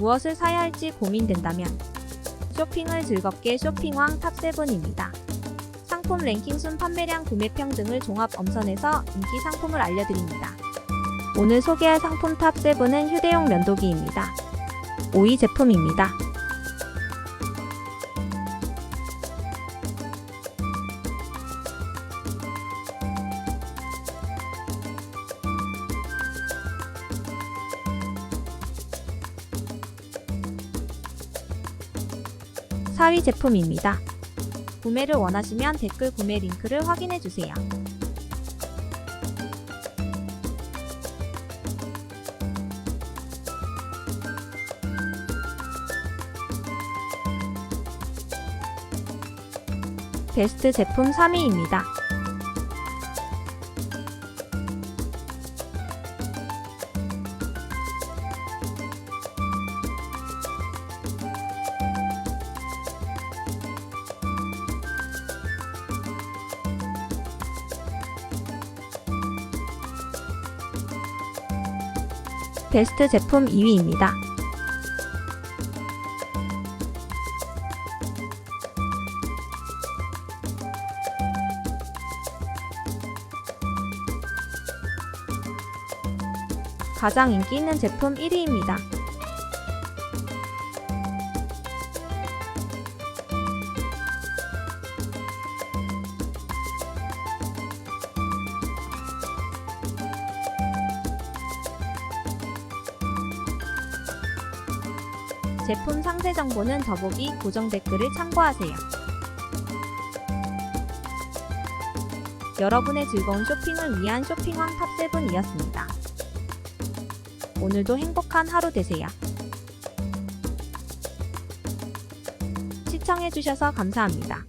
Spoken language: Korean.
무엇을 사야 할지 고민된다면 쇼핑을 즐겁게 쇼핑왕 탑7입니다. 상품 랭킹 순 판매량 구매평 등을 종합 엄선해서 인기 상품을 알려드립니다. 오늘 소개할 상품 탑7은 휴대용 면도기입니다. 5위 제품입니다. 사위 제품입니다. 구매를 원하시면 댓글 구매 링크를 확인해 주세요. 베스트 제품 3위입니다. 베스트 제품 2위입니다. 가장 인기 있는 제품 1위입니다. 제품 상세 정보는 더보기 고정 댓글을 참고하세요. 여러분의 즐거운 쇼핑을 위한 쇼핑왕 탑7이었습니다. 오늘도 행복한 하루 되세요. 시청해주셔서 감사합니다.